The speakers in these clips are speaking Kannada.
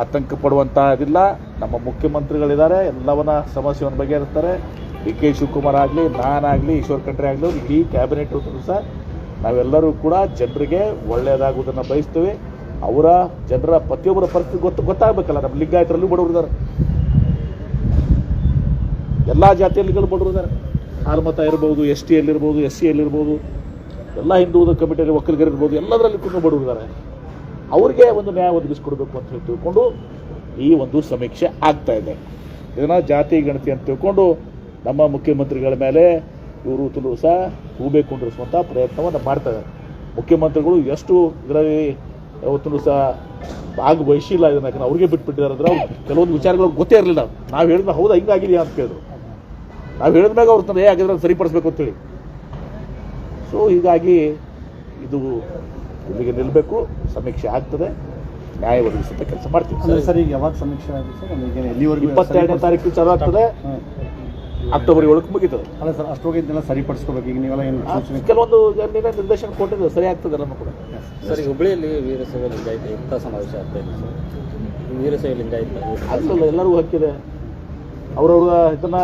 ಆತಂಕ ಪಡುವಂಥ ಇದಿಲ್ಲ. ನಮ್ಮ ಮುಖ್ಯಮಂತ್ರಿಗಳಿದ್ದಾರೆ, ಎಲ್ಲವನ್ನ ಸಮಸ್ಯೆಯನ್ನು ಬಗೆಹರಿಸ್ತಾರೆ. ಡಿ ಕೆ ಶಿವಕುಮಾರ್ ಆಗಲಿ, ನಾನಾಗಲಿ, ಈಶ್ವರ್ ಖಂಡ್ರೆ ಆಗಲಿ ಇಡೀ ಕ್ಯಾಬಿನೆಟ್ ಸಹ ನಾವೆಲ್ಲರೂ ಕೂಡ ಜನರಿಗೆ ಒಳ್ಳೆಯದಾಗುವುದನ್ನು ಬಯಸ್ತೇವೆ. ಅವರ ಜನರ ಪ್ರತಿಯೊಬ್ಬರ ಪರಿಸ್ಥಿತಿ ಗೊತ್ತು, ಗೊತ್ತಾಗಬೇಕಲ್ಲ. ನಮ್ಮ ಲಿಂಗಾಯತರಲ್ಲೂ ಬಡವರು ಇದ್ದಾರೆ. ಎಲ್ಲ ಜಾತಿಯಲ್ಲಿಗಳು ಬಡವರು ಇದ್ದಾರೆ. ಆಲ್ಮತ ಇರ್ಬೋದು, ಎಸ್ ಟಿ ಎಲ್ಲಿರ್ಬೋದು ಎಸ್ ಸಿ ಎಲ್ಲಿರ್ಬೋದು ಎಲ್ಲ ಹಿಂದೂ ಕಮಿಟಿಯಲ್ಲಿ ಒಕ್ಕಲಿಗರಿರ್ಬೋದು ಎಲ್ಲದರಲ್ಲಿ ಕೂಡ ಬಡವರು ಇದ್ದಾರೆ. ಅವರಿಗೆ ಒಂದು ನ್ಯಾಯ ಒದಗಿಸ್ಕೊಡ್ಬೇಕು ಅಂತ ಹೇಳಿ ತಿಳ್ಕೊಂಡು ಈ ಒಂದು ಸಮೀಕ್ಷೆ ಆಗ್ತಾ ಇದೆ. ಇದನ್ನು ಜಾತಿ, ಗಣತಿ ಅಂತ ತಿಳ್ಕೊಂಡು ನಮ್ಮ ಮುಖ್ಯಮಂತ್ರಿಗಳ ಮೇಲೆ ಇವರು ತುಳು ಸಹ ಹೂಬೆ ಕುಂಡಿರಿಸುವಂಥ ಪ್ರಯತ್ನವನ್ನು ಮಾಡ್ತಾ ಇದ್ದಾರೆ. ಮುಖ್ಯಮಂತ್ರಿಗಳು ಎಷ್ಟು ಇದರಲ್ಲಿ ಯಾವತ್ತೂ ಸಹ ಭಾಗವಹಿಸಿಲ್ಲ ಇದನ್ನು, ಯಾಕಂದ್ರೆ ಅವ್ರಿಗೆ ಬಿಟ್ಬಿಟ್ಟಿದ್ದಾರೆ ಅಂದ್ರೆ ಕೆಲವೊಂದು ವಿಚಾರಗಳು ಗೊತ್ತೇ ಇರಲಿಲ್ಲ. ನಾವು ಹೇಳಿದ್ರೆ ಹೌದಾ ಹಿಂಗಾಗಿದೆಯಾ ಅಂತ ಕೇಳಿದ್ರು. ನಾವು ಹೇಳಿದ್ಮ್ಯಾಗ ಅವ್ರು ತಂದೆ ಆಗಿದ್ರೆ ಸರಿಪಡಿಸ್ಬೇಕು ಅಂತೇಳಿ ಸೊ ಹೀಗಾಗಿ ಇದು ಇಲ್ಲಿಗೆ ನಿಲ್ಲಬೇಕು ಸಮೀಕ್ಷೆ ಆಗ್ತದೆ ನ್ಯಾಯ ಒದಗಿಸುವಂಥ ಕೆಲಸ ಮಾಡ್ತೀವಿ. ಅಂದ್ರೆ ಸರ್ ಈಗ ಯಾವಾಗ ಸಮೀಕ್ಷೆ ಆಗುತ್ತೆ ಇಪ್ಪತ್ತೆರಡನೇ ತಾರೀಕು ಚಾಲು ಆಗ್ತದೆ. ಅಕ್ಟೋಬರ್ ಏಳಕ್ಕೆ ಮುಗಿತದೆ. ಅಲ್ಲ ಸರ್ ಅಷ್ಟೊಗೆ ಇದನ್ನೆಲ್ಲ ಸರಿಪಡಿಸ್ಕೋಬೇಕು. ಈಗ ನೀವೆಲ್ಲ ಏನು ಕೆಲವೊಂದು ಜನ ನಿರ್ದೇಶನ ಕೊಟ್ಟಿದ್ದು ಸರಿ ಆಗ್ತದೆ ನಮ್ಮ ಕೂಡ ಸರ್ ಈಗ ಹುಬ್ಬಳ್ಳಿಯಲ್ಲಿ ವೀರಶೈವ ಲಿಂಗಾಯತ ಇಂಥ ಸಮಾವೇಶ ಆಗ್ತಾ ಇದೆ ಸರ್. ವೀರಸೇವೆ ವೀರಶೈವ ಲಿಂಗಾಯತ ಅಲ್ಲಲ್ಲ ಎಲ್ಲರಿಗೂ ಹಕ್ಕಿದೆ. ಅವ್ರವ್ರ ಇದನ್ನ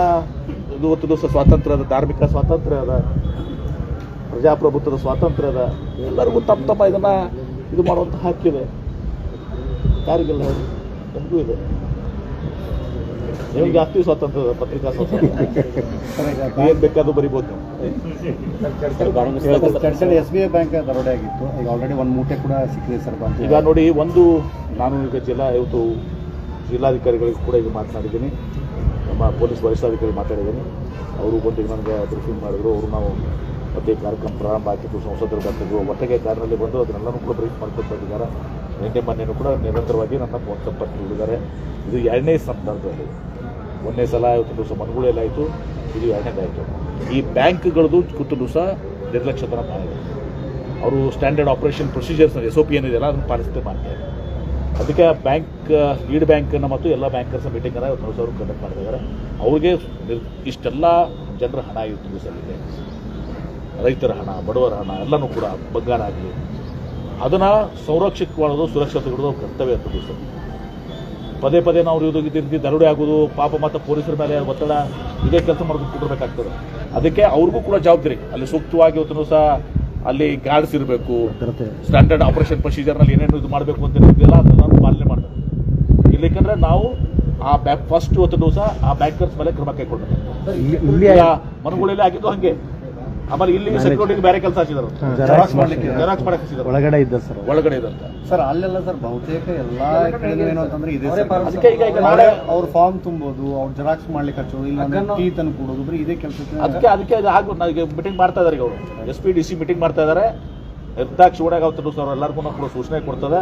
ಇದು ಇವತ್ತು ದಿವಸ ಸ್ವಾತಂತ್ರ್ಯ ಅದ ಧಾರ್ಮಿಕ ಸ್ವಾತಂತ್ರ್ಯ ಅದ ಪ್ರಜಾಪ್ರಭುತ್ವದ ಸ್ವಾತಂತ್ರ್ಯದ ಎಲ್ಲರಿಗೂ ತಪ್ಪು ತಪ್ಪ ಇದನ್ನ ಇದು ಮಾಡುವಂಥ ಹಕ್ಕಿದೆ ಯಾರಿಗೆಲ್ಲ ಎಲ್ಲರಿಗೂ ಇದೆ. ನಿಮಗೆ ಜಾಸ್ತಿ ಸ್ವಾತಂತ್ರ್ಯ ಪತ್ರಿಕಾ ಸ್ವಾತಂತ್ರ್ಯ ಏನು ಬೇಕಾದ್ರೂ ಬರಿಬೋದು ನೀವು. ಚರ್ಚೆಯಲ್ಲಿ ಎಸ್ ಬಿ ಐ ಬ್ಯಾಂಕ್ ದರೋಡೆ ಆಗಿತ್ತು. ಈಗ ಆಲ್ರೆಡಿ ಒಂದು ಮೂಟೆ ಕೂಡ ಸಿಕ್ಕಿದೆ ಸರ್ ಈಗ ನೋಡಿ ಒಂದು ನಾನು ಈಗ ಜಿಲ್ಲಾ ಇವತ್ತು ಜಿಲ್ಲಾಧಿಕಾರಿಗಳಿಗೆ ಕೂಡ ಈಗ ಮಾತನಾಡಿದ್ದೀನಿ. ನಮ್ಮ ಪೊಲೀಸ್ ವರಿಷ್ಠಾಧಿಕಾರಿ ಮಾತಾಡಿದ್ದೀನಿ. ಅವರು ಬಂದು ನನಗೆ ಬ್ರೀಫಿಂಗ್ ಮಾಡಿದ್ರು. ಅವರು ನಾವು ಮತ್ತೆ ಕಾರ್ಯಕ್ರಮ ಪ್ರಾರಂಭ ಆಗಿತ್ತು ಸಂಸದರು ಬರ್ತಿದ್ರು. ಒಟ್ಟಿಗೆ ಕಾರಿನಲ್ಲಿ ಬಂದು ಅದನ್ನೆಲ್ಲನೂ ಕೂಡ ಬ್ರೀಫ್ ಮಾಡ್ಕೊಂಡು ಬಂದಿದ್ದಾರೆ ನಿನ್ನೆ ಮೊನ್ನೆನೂ ಕೂಡ ನಿರಂತರವಾಗಿ ನನ್ನ ಫೋನ್ ಸಂಪರ್ಕ ನೀಡಿದ್ದಾರೆ ಇದು ಎರಡನೇ ಸಂದರ್ಭದಲ್ಲಿ. ಒಂದನೇ ಸಲ ಇವತ್ತು ದಿವಸ ಆಯಿತು. ಇದು ಎರಡನೇದಾಯಿತು ಈ ಬ್ಯಾಂಕ್ಗಳದ್ದು ಕೂತಲು ಸಹ ನಿರ್ಲಕ್ಷ್ಯತನ ಮಾಡಿದೆ. ಅವರು standard operation procedures S O P ಏನಿದೆಯಲ್ಲ, ಅದನ್ನು ಪಾಲಿಸ್ತಾ ಮಾಡ್ತಾರೆ. ಅದಕ್ಕೆ ಬ್ಯಾಂಕ್ ಲೀಡ್ ಬ್ಯಾಂಕನ್ನು ಮತ್ತು ಎಲ್ಲ ಬ್ಯಾಂಕರ್ಸ್ ಮೀಟಿಂಗನ್ನು ಇವತ್ತು ಸಾವಿರ ಕಂಡಕ್ಟ್ ಮಾಡಿದ್ದಾರೆ. ಅವ್ರಿಗೆ ಇಷ್ಟೆಲ್ಲ ಜನರ ಹಣ ಇವತ್ತು ದಿವಸಲ್ಲಿದೆ ರೈತರ ಹಣ ಬಡವರ ಹಣ ಎಲ್ಲನೂ ಕೂಡ ಬಂಗಾರ ಆಗಲಿ. ಅದನ್ನು ಸಂರಕ್ಷಿತವಾಗೋದು ಸುರಕ್ಷತೆ ಇಡೋದು ಕರ್ತವ್ಯ ಅಂತ ಸರ್ ಪದೇ ಪದೇ ನಾವು ಇದು ದರೋಡೆ ಆಗೋದು ಪಾಪ ಮತ್ತು ಪೊಲೀಸರ ಮೇಲೆ ಒತ್ತಡ ಇದೇ ಕೆಲಸ ಮಾಡೋದು ಕೊಡಬೇಕಾಗ್ತದೆ ಅದಕ್ಕೆ ಅವ್ರಿಗೂ ಕೂಡ ಜವಾಬ್ದಾರಿ. ಅಲ್ಲಿ ಸೂಕ್ತವಾಗಿ ಇವತ್ತು ಸಹ ಅಲ್ಲಿ ಗಾರ್ಡ್ಸ್ ಇರಬೇಕು ಸ್ಟ್ಯಾಂಡರ್ಡ್ ಆಪರೇಷನ್ ಪ್ರೊಸೀಜರ್ನಲ್ಲಿ ಏನೇನು ಇದು ಮಾಡಬೇಕು ಅಂತ ಇರೋದಿಲ್ಲ ಅದನ್ನು ಪಾಲನೆ ಮಾಡಬೇಕು ಇಲ್ಲಿಕಂದ್ರೆ ನಾವು ಆ ಬ್ಯಾಂಕ್ ಫಸ್ಟ್ ಇವತ್ತು ದಿವಸ ಆ ಬ್ಯಾಂಕರ್ಸ್ ಮೇಲೆ ಕ್ರಮ ಕೈಗೊಳ್ಬೇಕು. ಮನೆಗಳಲ್ಲಿ ಆಗಿದ್ದು ಹಂಗೆ. ಆಮೇಲೆ ಇಲ್ಲಿ ಸೆಕ್ಯೂರಿಟಿ ಬೇರೆ ಕೆಲಸ ಹಚ್ಚಿದ್ರು ಜೆರಾಕ್ಸ್ ಮಾಡ್ಲಿಕ್ಕೆ ಜೆರಾಕ್ಸ್ ಮಾಡಕ್ಕೆ ಹಚ್ಚಿದ್ರು. ಒಳಗಡೆ ಇದ್ದ ಸರ್ ಒಳಗಡೆ ಇದ್ದಂತ ಸರ್ ಅಲ್ಲೆಲ್ಲ ಸರ್ ಬಹುತೇಕ ಎಲ್ಲಾ ಕಡೆನೂ ಏನು ಅಂತಂದ್ರೆ ಇದೆ. ಅದಕ್ಕೆ ಈಗ ಈಗ ನಾಳೆ ಅವ್ರ ಫಾರ್ಮ್ ತುಂಬೋದು ಅವ್ರು ಜೆರಾಕ್ಸ್ ಮಾಡ್ಲಿಕ್ಕೆ ಹಚ್ಚೋದು ಇಲ್ಲ ಟೀ ತಂದು ಕೊಡೋದು ಬರೀ ಇದೇ ಕೆಲಸ ಅದಕ್ಕೆ ಅದಕ್ಕೆ ಅದು ಆಗು ಈಗ ಮೀಟಿಂಗ್ ಮಾಡ್ತಾ ಇದಾರೆ ಈಗ ಅವರು. S P D C meeting ಮಾಡ್ತಾ ಇದ್ದಾರೆ ಓಡಾಗ ಅವತ್ತು ಸರ್ ಎಲ್ಲರಿಗೂ ಕೂಡ ಸೂಚನೆ ಕೊಡ್ತದೆ.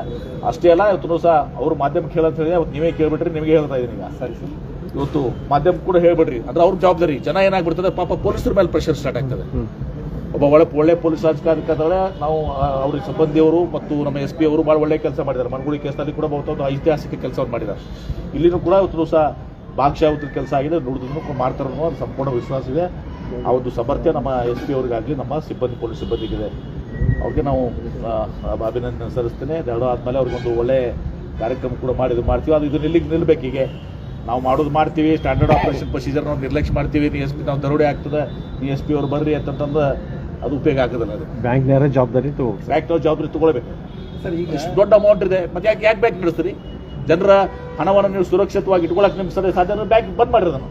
ಅಷ್ಟೇ ಅಲ್ಲ ಇವತ್ತು ಸಹ ಅವ್ರ ಮಾಧ್ಯಮಕ್ಕೆ ಹೇಳಂತ ಹೇಳಿ ಅವತ್ತು ನೀವೇ ಕೇಳ್ಬಿಟ್ರಿ ನಿಮಗೆ ಹೇಳ್ತಾ ಇದ್ದೀನಿ ಈಗ. ಸರಿ ಸರ್. ಇವತ್ತು ಮಾಧ್ಯಮ ಕೂಡ ಹೇಳ್ಬಿಡ್ರಿ ಅಂದ್ರೆ ಅವ್ರ ಜವಾಬ್ದಾರಿ ಜನ ಏನಾಗ್ಬಿಡ್ತದೆ ಪಾಪ ಪೊಲೀಸರ ಮೇಲೆ ಪ್ರೆಷರ್ ಸ್ಟಾರ್ಟ್ ಆಗ್ತದೆ. ಒಬ್ಬ ಒಳ್ಳೆ ಒಳ್ಳೆ ಪೊಲೀಸ್ ಅಧಿಕಾರಿಗಳೇ ನಾವು ಅವ್ರಿಗೆ ಸಿಬ್ಬಂದಿಯವರು ಮತ್ತು ನಮ್ಮ ಎಸ್ ಪಿ ಅವರು ಭಾಳ ಒಳ್ಳೆ ಕೆಲಸ ಮಾಡಿದ್ದಾರೆ. ಮನಗುಳಿ ಕೇಸಲ್ಲಿ ಕೂಡ ಬಹುತ ಒಂದು ಐತಿಹಾಸಿಕ ಕೆಲಸವನ್ನು ಮಾಡಿದ್ದಾರೆ. ಇಲ್ಲಿನೂ ಕೂಡ ಇವತ್ತು ದಿವಸ ಭಾಗಶಾವತಿ ಕೆಲಸ ಆಗಿದೆ. ನುಡಿದ್ರು ಮಾಡ್ತಾರೆ ಅನ್ನೋ ಒಂದು ಸಂಪೂರ್ಣ ವಿಶ್ವಾಸ ಇದೆ. ಆ ಒಂದು ಸಮರ್ಥ್ಯ ನಮ್ಮ ಎಸ್ ಪಿ ಅವರಿಗಾಗಲಿ ನಮ್ಮ ಸಿಬ್ಬಂದಿ ಪೊಲೀಸ್ ಸಿಬ್ಬಂದಿಗಿದೆ. ಅವ್ರಿಗೆ ನಾವು ಅಭಿನಂದನೆ ಸಲ್ಲಿಸ್ತೇನೆ. ಎರಡು ಆದಮೇಲೆ ಅವ್ರಿಗೊಂದು ಒಳ್ಳೆ ಕಾರ್ಯಕ್ರಮ ಕೂಡ ಮಾಡಿ ಇದು ಮಾಡ್ತೀವಿ. ಅದು ಇದು ನಿಲ್ಲಿಗೆ ನಿಲ್ಲಬೇಕು ಹೀಗೆ. ನಾವು ಮಾಡೋದು ಮಾಡ್ತೀವಿ. ಸ್ಟ್ಯಾಂಡರ್ಡ್ ಆಪರೇಷನ್ ಪ್ರೊಸೀಜರ್ ನಾವು ನಿರ್ಲಕ್ಷ್ಯ ಮಾಡ್ತೀವಿ. ನೀ ಎಸ್ ಪಿ ನಾವು ದರೋಡೆ ಆಗ್ತದೆ. ನೀ ಎಸ್ ಪಿ ಅವ್ರು ಬರ್ರಿ ಅಂತಂತಂದು ಅದು ಉಪಯೋಗ ಆಗ್ತದಲ್ಲ ಅದು. ಬ್ಯಾಂಕ್ನವರ ಜವಾಬ್ದಾರಿ ತಗೋ ಬ್ಯಾಂಕ್ ನಾವು ಜವಾಬ್ದಾರಿ ತೊಗೊಳ್ಬೇಕು. ಸರ್ ಈಗ ಇಷ್ಟು ದೊಡ್ಡ ಅಮೌಂಟ್ ಇದೆ. ಮತ್ತೆ ಯಾಕೆ ಯಾಕೆ ಬ್ಯಾಂಕ್ ನಡೆಸ್ತೀರಿ? ಜನರ ಹಣವನ್ನು ನೀವು ಸುರಕ್ಷಿತವಾಗಿ ಇಟ್ಕೊಳ್ಳೋಕೆ ನಿಮ್ಮ ಸರಿ ಸಾಧ್ಯ ಬ್ಯಾಂಕ್ ಬಂದ್ ಮಾಡಿರೋದನ್ನು